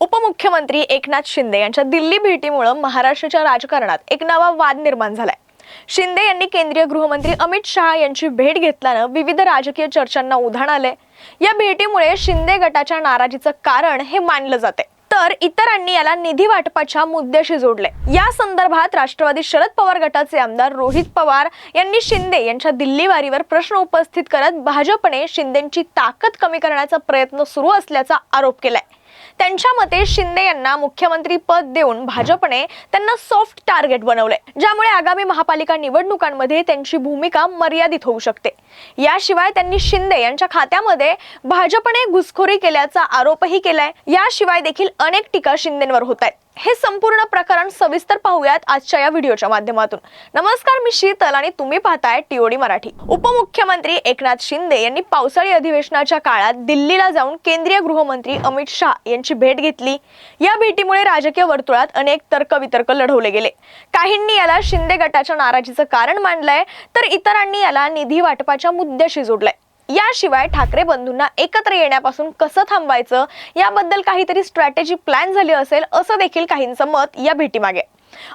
उपमुख्यमंत्री एकनाथ शिंदे यांच्या दिल्ली भेटीमुळे महाराष्ट्राच्या राजकारणात एक नवा वाद निर्माण झालाय. शिंदे यांनी केंद्रीय गृहमंत्री अमित शहा यांची भेट घेतल्यानं विविध राजकीय चर्चांना उधाण आले या भेटीमुळे शिंदे गटाच्या नाराजीचं कारण हे मानलं जाते तर इतरांनी याला निधी वाटपाच्या मुद्द्याशी जोडले या संदर्भात राष्ट्रवादी शरद पवार गटाचे आमदार रोहित पवार यांनी शिंदे यांच्या दिल्ली वारीवर प्रश्न उपस्थित करत भाजपने शिंदेची ताकद कमी करण्याचा प्रयत्न सुरू असल्याचा आरोप केलाय. त्यांच्या मते शिंदे यांना मुख्यमंत्री पद देऊन भाजपने त्यांना सॉफ्ट टार्गेट बनवले ज्यामुळे आगामी महापालिका निवडणुकांमध्ये त्यांची भूमिका मर्यादित होऊ शकते. याशिवाय त्यांनी शिंदे यांच्या खात्यामध्ये भाजपने घुसखोरी केल्याचा आरोपही केलाय. याशिवाय देखील अनेक टीका शिंदेवर होत आहेत. हे संपूर्ण प्रकरण सविस्तर पाहूयात आजच्या या व्हिडिओच्या माध्यमातून. नमस्कार मी शीतल आणि तुम्ही पाहताय टीओडी मराठी. उपमुख्यमंत्री एकनाथ शिंदे यांनी पावसाळी अधिवेशनाच्या काळात दिल्लीला जाऊन केंद्रीय गृहमंत्री अमित शहा यांची भेट घेतली. या भेटीमुळे राजकीय वर्तुळात अनेक तर्कवितर्क लढवले गेले. काहींनी याला शिंदे गटाच्या नाराजीचं कारण मांडलंय तर इतरांनी याला निधी वाटपाच्या मुद्द्याशी जोडलंय. याशिवाय ठाकरे बंधूंना एकत्र येण्यापासून कसं थांबवायचं? याबद्दल काहीतरी स्ट्रॅटेजी प्लॅन झाली असेल असं देखील काहींचं मत या भेटीमागे.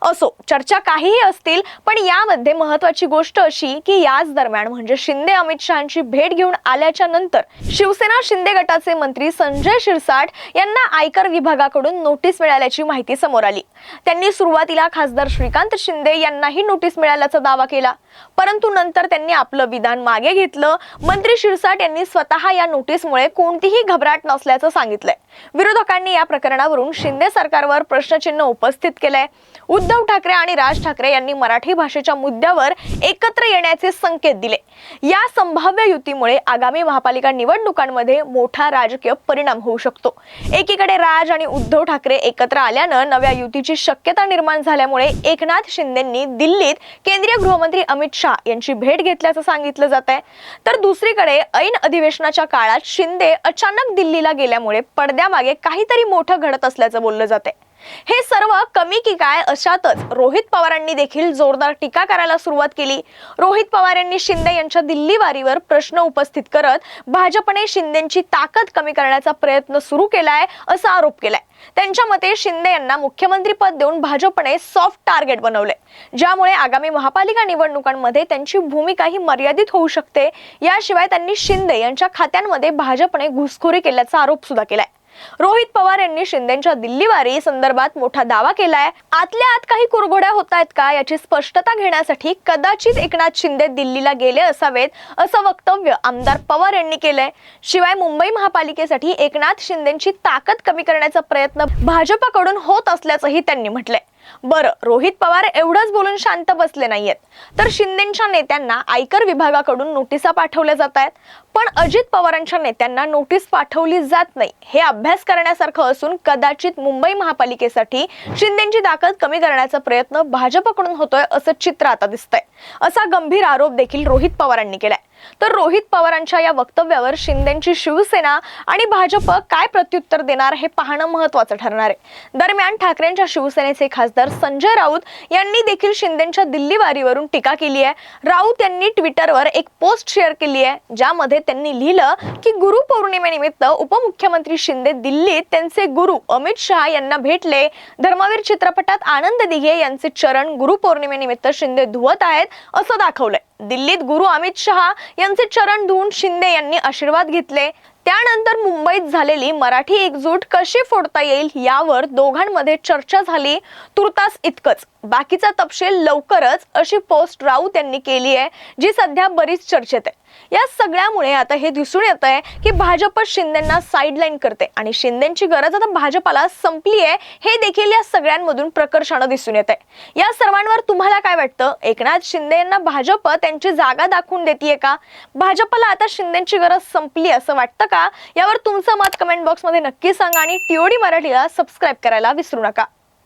असो चर्चा काहीही असतील पण यामध्ये महत्वाची गोष्ट अशी की याच दरम्यान म्हणजे शिंदे अमित शहाची भेट घेऊन आल्याच्यानंतर शिवसेना शिंदे गटाचे मंत्री संजय शिरसाट यांना आयकर विभागाकडून नोटीस मिळाल्याची माहिती समोर आली. त्यांनी सुरुवातीला खासदार श्रीकांत शिंदे यांनाही नोटीस मिळाल्याचा दावा केला. परंतु नंतर त्यांनी आपलं विधान मागे घेतलं. मंत्री शिरसाट यांनी स्वतः या नोटीसमुळे कोणतीही घबराट नसल्याचं सांगितलंय. विरोधकांनी या प्रकरणावरून शिंदे सरकारवर प्रश्नचिन्ह उपस्थित केलंय. उद्धव ठाकरे आणि राज ठाकरे यांनी मराठी भाषेच्या मुद्द्यावर एकत्र येण्याचे संकेत दिले. या संभाव्य युतीमुळे आगामी महापालिका निवडणुकांमध्ये मोठा राजकीय परिणाम होऊ शकतो. एकीकडे राज आणि उद्धव ठाकरे एकत्र आल्यानं नव्या युतीची शक्यता निर्माण झाल्यामुळे एकनाथ शिंदेंनी दिल्लीत केंद्रीय गृहमंत्री अमित शहा यांची भेट घेतल्याचं सांगितलं जात आहे तर दुसरीकडे ऐन अधिवेशनाच्या काळात शिंदे अचानक दिल्लीला गेल्यामुळे पडद्यामागे काहीतरी मोठं घडत असल्याचं बोललं जाते हे सर्व कमी की काय अशातच रोहित पवारांनी देखील जोरदार टीका करायला सुरुवात केली. रोहित पवार यांनी शिंदे यांच्या दिल्ली वारीवर प्रश्न उपस्थित करत भाजपने शिंदेची ताकद कमी करण्याचा प्रयत्न सुरू केलाय असा आरोप केलाय. त्यांच्या मते शिंदे यांना मुख्यमंत्री पद देऊन भाजपने सॉफ्ट टार्गेट बनवले ज्यामुळे आगामी महापालिका निवडणुकांमध्ये त्यांची भूमिका ही मर्यादित होऊ शकते. याशिवाय त्यांनी शिंदे यांच्या खात्यांमध्ये भाजपने घुसखोरी केल्याचा आरोप सुद्धा केलाय. रोहित पवार यांनी शिंदेच्या दिल्लीवारी संदर्भात मोठा दावा केलाय. आतल्या आत काही कुरघोड्या होत आहेत का याची स्पष्टता घेण्यासाठी कदाचित एकनाथ शिंदे दिल्लीला गेले असावेत असं वक्तव्य आमदार पवार यांनी केलंय. शिवाय मुंबई महापालिकेसाठी एकनाथ शिंदेची ताकद कमी करण्याचा प्रयत्न भाजपाकडून होत असल्याचंही त्यांनी म्हटलंय. बरं रोहित पवार एवढंच बोलून शांत बसले नाहीयेत. तर शिंदेच्या नेत्यांना आयकर विभागाकडून नोटिसा पाठवल्या जात आहेत. पण अजित पवारांच्या नेत्यांना नोटीस पाठवली जात नाही. हे अभ्यास करण्यासारखं असून कदाचित मुंबई महापालिकेसाठी शिंदेची ताकद कमी करण्याचा प्रयत्न भाजपकडून होतोय असं चित्र आता दिसतंय. असा गंभीर आरोप देखील रोहित पवारांनी केलाय. तर रोहित पवारांच्या या वक्तव्यावर शिंदेची शिवसेना आणि भाजप काय प्रत्युत्तर देणार हे पाहणं महत्वाचं ठरणार आहे. दरम्यान ठाकरेंच्या शिवसेनेचे खासदार संजय राऊत यांनी देखील शिंदेच्या दिल्ली वारीवरून टीका केली आहे. राऊत यांनी ट्विटरवर एक पोस्ट शेअर केली आहे ज्यामध्ये त्यांनी लिहिलं की गुरु पौर्णिमेनिमित्त उपमुख्यमंत्री शिंदे दिल्लीत त्यांचे गुरु अमित शहा यांना भेटले. धर्मवीर चित्रपटात आनंद दिघे यांचे चरण गुरु पौर्णिमेनिमित्त शिंदे धुवत आहेत असं दाखवलंय. दिल्लीत गुरु अमित शहा यांचे चरण धुवून शिंदे यांनी आशीर्वाद घेतले. त्यानंतर मुंबईत झालेली मराठी एकजूट कशी फोडता येईल यावर दोघांमध्ये चर्चा झाली. तुर्तास इतकंच. बाकीचा तपशील लवकरच अशी पोस्ट राऊत यांनी केली आहे जी सध्या बरीच चर्चेत आहे. या सगळ्यामुळे आता हे दिसून येत आहे की भाजप शिंदेना साईडलाईन करते आणि शिंदेची गरज आता भाजपाला संपली आहे हे देखील या सगळ्यांमधून प्रकर्षानं दिसून येत आहे. या सर्वांवर तुम्हाला काय वाटतं? एकनाथ शिंदे यांना भाजप त्यांची जागा दाखवून देते का? भाजपला आता शिंदेची गरज संपली असं वाटतं का? यावर तुमचं मत कमेंट बॉक्समध्ये नक्की सांगा आणि टीओडी मराठीला सबस्क्राईब करायला विसरू नका.